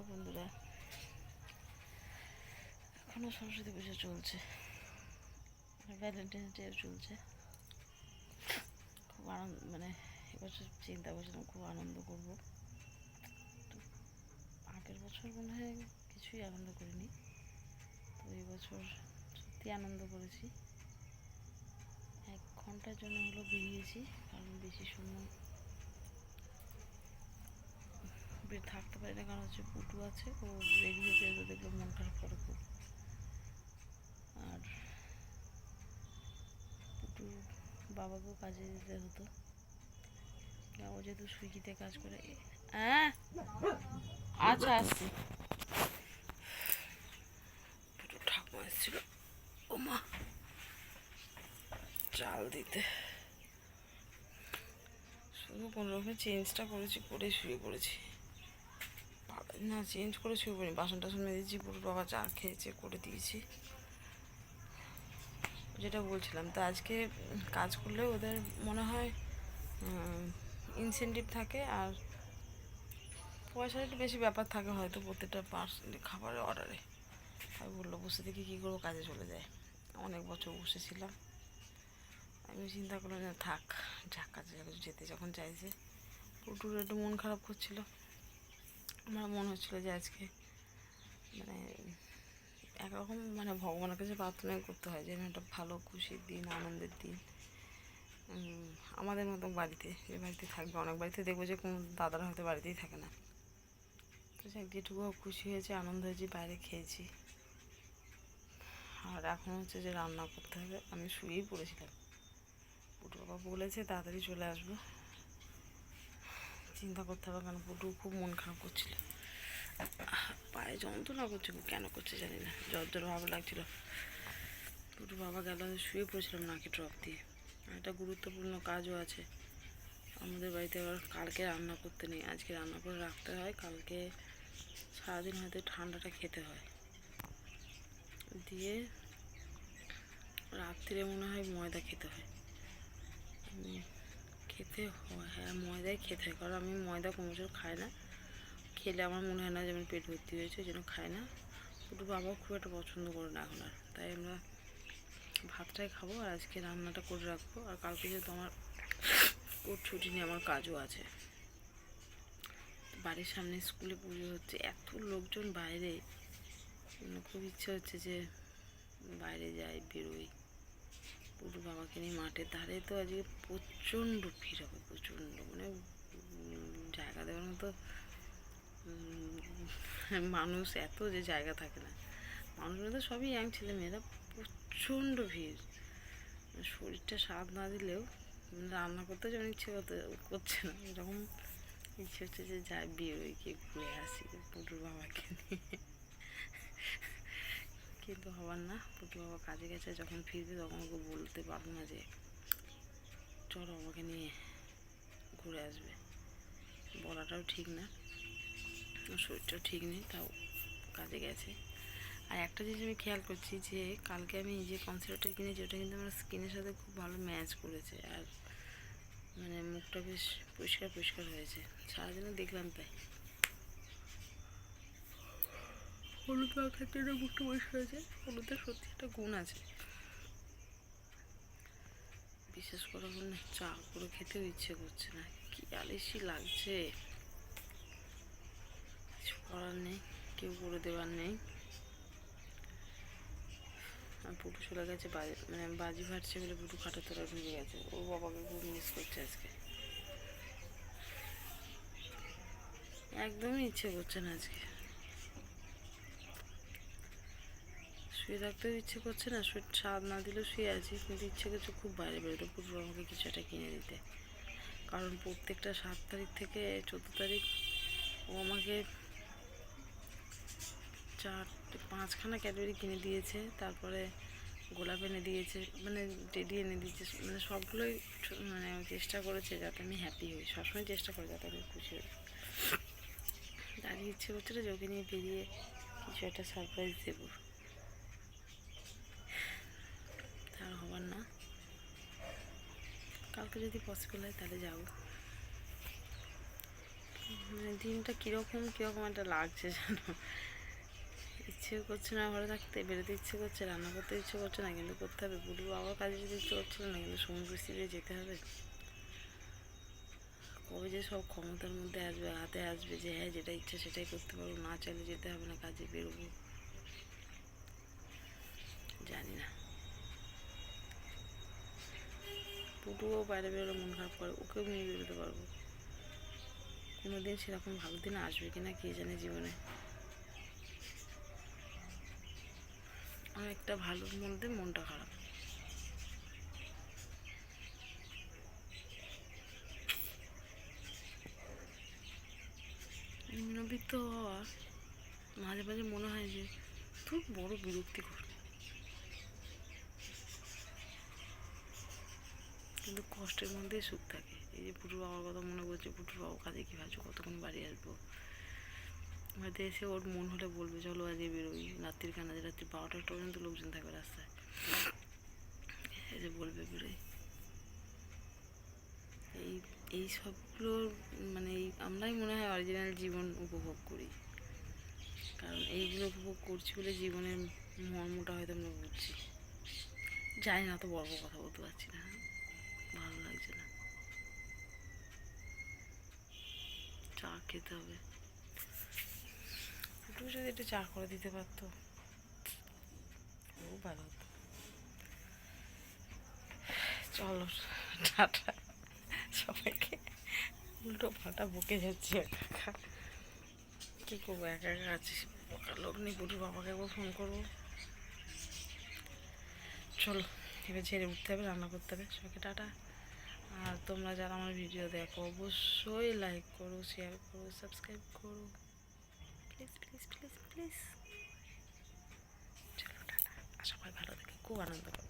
Hello বন্ধুরা। এখনও সরস্বতী পুজো চলছে। ভ্যালেন্টাইন্স ডে চলছে। খুব আনন্দ মানে এবছর চিন্তা করছিলাম, খুব আনন্দ করব। তো আগের বছর মনে হয় কিছুই আনন্দ করিনি। তো এই বছর সত্যি আনন্দ করেছি। এক ঘণ্টার জন্য হলো বেরিয়েছি, কারণ বেশি সময় বের থাকতে পারি না, কারণ হচ্ছে পুটু আছে, ও রেডি হতে যেতে দেখলে মন খারাপ করে খুব। আর পুটু বাবাকেও কাজে যেতে হতো। ও যেহেতু সুইগিতে কাজ করে হ্যাঁ? আচ্ছা আসছি। পুটু ঠাকুমা এসেছিল। ও মা, চাল দিতে। শুধু কোনো চেঞ্জটা করেছি, করে শুয়ে পড়েছি। না চেঞ্জ করে শুয়ে পড়িনি বাসন টাসন মেজেছি, পুরো বাবা চা খেয়েছে, করে দিয়েছি। যেটা বলছিলাম, তো আজকে কাজ করলে ওদের মনে হয় ইনসেন্টিভ থাকে আর পয়সার একটু বেশি ব্যাপার থাকে হয়তো প্রত্যেকটা পার্সেন্ট খাবারের অর্ডারে আমি বলল, বসে থেকে কী করব, কাজে চলে যায়। অনেক বছর বসেছিলাম। আমি চিন্তা করলাম যে থাক, যাক, কাজে যেতে যখন চাইছে। পুটুর একটু মন খারাপ করছিল। আমার মনে হচ্ছিল যে আজকে মানে একরকম মানে ভগবানের কাছে প্রার্থনা করতে হয় যেন একটা ভালো, খুশির দিন, আনন্দের দিন। আমাদের মতো বাড়িতে, যে বাড়িতে থাকবে, অনেক বাড়িতে দেখব যে কোনো দাদারা হয়তো বাড়িতেই থাকে না। তো যাক, যেটুকু খুশি হয়েছে, আনন্দ হয়েছে, বাইরে খেয়েছি। আর এখন হচ্ছে যে রান্না করতে হবে। আমি শুয়েই পড়েছিলাম। বাবা বলেছে, তাড়াতাড়ি চলে আসব। চিন্তা করতে হবে কেন? পুটু খুব মন খারাপ করছিল। পায়ে যন্ত্রণা করছে কেন করছে জানি না। জ্বর ভালো লাগছিল। পুটু বাবা গেল শুয়ে পড়েছিলাম নাকি ড্রপ দিয়ে। একটা গুরুত্বপূর্ণ কাজও আছে। আমাদের বাড়িতে আবার কালকে রান্না করতে নেই। আজকে রান্না করে রাখতে হয়, কালকে সারাদিন হয়তো ঠান্ডাটা খেতে হয়। দিয়ে রাত্রিরে মনে হয় ময়দা খেতে হয়। খেতে হয় হ্যাঁ ময়দাই খেতে হয় কারণ আমি ময়দা কোনো বছর খাই না। খেলে আমার মনে হয় না যে আমার পেট ভর্তি হয়েছে, ওই জন্য খাই না। দুটো বাবাও খুব একটা পছন্দ করে না এখন আর। তাই আমরা ভাতটাই খাব আর আজকে রান্নাটা করে রাখব। আর কালকে যেহেতু আমার কোর্ট ছুটি নিয়ে আমার কাজও আছে। বাড়ির সামনে স্কুলে পুজো হচ্ছে, এত লোকজন বাইরে। খুব ইচ্ছে হচ্ছে যে বাইরে যাই, বেরোই। পুরো বাবাকে নিয়ে মাঠের ধারে তো আজকে প্রচণ্ড ভিড় হবে, প্রচণ্ড। মানে জায়গা দেওয়ার মতো মানুষ এত যে জায়গা থাকে না। মানুষগুলো তো সবই ইয়াং ছেলে মেয়েরা, প্রচণ্ড ভিড়। মানে শরীরটা স্বাদ না দিলেও মানে রান্না করতে যেমন ইচ্ছে করতে, করছে না, এরকম ইচ্ছে হচ্ছে যে যাই বেরোই, গিয়ে ঘুরে আসি পুটুর বাবাকে নিয়ে। কিন্তু হবার না পুটু বাবা কাজে গেছে, যখন ফিরবে তখন ওকে বলতে পারব না যে, চলো আমাকে নিয়ে ঘুরে আসবে। বলাটাও ঠিক না, শরীরটাও ঠিক নেই, তাও কাজে গেছে। আর একটা জিনিস আমি খেয়াল করছি যে, কালকে আমি যে কনসিলারটা কিনেছি, ওটা কিন্তু আমার স্কিনের সাথে খুব ভালো ম্যাচ করেছে, আর মানে মুখটা বেশ পরিষ্কার পরিষ্কার হয়েছে। সারাদিনও দেখলাম তাই। হলুদ মাখার জন্য মুখটা পরিষ্কার হয়েছে হলুদের সত্যি একটা গুণ আছে। বিশেষ করে এখন না চা করে খেতেও ইচ্ছে করছে না। কি আলিসি লাগছে। কিছু করার নেই, কেউ করে দেওয়ার নেই। আর পুটু চলে গেছে মানে বাজি ফাটছে বলে পুটু খাটা তোরা ঢুকে গেছে। ও বাবাকে খুব মিস করছে আজকে। একদমই ইচ্ছে করছে না আজকে। শুয়ে থাকতেও ইচ্ছে করছে না শুয়ে স্বাদ না দিলেও শুয়ে আছি, কিন্তু ইচ্ছে করছে খুব বাইরে বেরোতে পুরো আমাকে কিছু একটা কিনে দিতে। কারণ প্রত্যেকটা সাত তারিখ থেকে চোদ্দ তারিখ ও আমাকে চার, পাঁচখানা ক্যাডবেরি কিনে দিয়েছে, তারপরে গোলাপ এনে দিয়েছে মানে টেডি এনে দিয়েছে মানে সবগুলোই মানে চেষ্টা করেছে যাতে আমি হ্যাপি হই, সবসময় চেষ্টা করে যাতে আমি খুশি হই। তার ইচ্ছে করছিল যে ওকে নিয়ে বেরিয়ে কিছু একটা সারপ্রাইজ দেবো। হবার না। কালকে যদি পসিবল হয় তাহলে যাব। মানে দিনটা কীরকম কীরকম একটা লাগছে যেন ইচ্ছে করছে না ঘরে থাকতে, বেরোতে ইচ্ছে করছে, রান্না করতে ইচ্ছে করছে না, কিন্তু করতে হবে। বুড়ি বাবার কাজে যেতে ইচ্ছে করছিল না, কিন্তু সমুদ্র পরিস্থিতিতে যেতে হবে। কবে যে সব ক্ষমতার মধ্যে আসবে, হাতে আসবে যে হ্যাঁ যেটা ইচ্ছা সেটাই করতে পারব, না চাইলে যেতে হবে না, কাজে বেরোবো জানি না পুটুও বাইরে বেরোলে মন খারাপ করে, ওকেও নিয়ে বেরোতে পারব। কোনো দিন সেরকম ভালো দিন আসবে কি না, কে জানে জীবনে। অনেকটা ভালোর মধ্যে মনটা খারাপ। নিম্নবিত্ত হওয়া মাঝে মাঝে মনে হয় যে খুব বড় বিরক্তি বিরক্তিকর কিন্তু কষ্টের মধ্যেই সুখ থাকে। এই যে পুটুর বাবার কথা মনে করছে পুটুর বাবু কাজে কী ভাবছ, কতক্ষণ বাড়ি আসব? হয়তো এসে ওর মন হলে বলবে, চলো আজকে বেরোই। রাত্রির কানা যে রাত্রি বারোটা একটা পর্যন্ত লোকজন থাকবে রাস্তায়। এসে বলবে বেরোই। এই এই সবগুলোর মানে এই, আমরাই মনে হয় অরিজিনাল জীবন উপভোগ করি। কারণ এইগুলো উপভোগ করছি বলে জীবনের মর্মটা হয়তো আমরা বুঝছি। জানি না তো বড় বড় কথা বলতে পারছি না। ভালো লাগছে না। চা খেতে হবে। একটু যদি একটু চা করে দিতে পারতো। খুব ভালো। হতো চলো, টাটা। সবাইকে উল্টো পাল্টা বকে যাচ্ছি একা। কী করব, একা একা আছি। লোক নেই বুড়ির বাবাকে একবার ফোন করব। চলো। এবার ছেড়ে উঠতে হবে, রান্না করতে হবে। সবাইকে টাটা। আর তোমরা যারা আমার ভিডিও দেখো, অবশ্যই লাইক করো শেয়ার করো সাবস্ক্রাইব করো। প্লিজ প্লিজ প্লিজ প্লিজ চলো, টাটা। আর সবাই ভালো থাকে, খুব আনন্দ করো।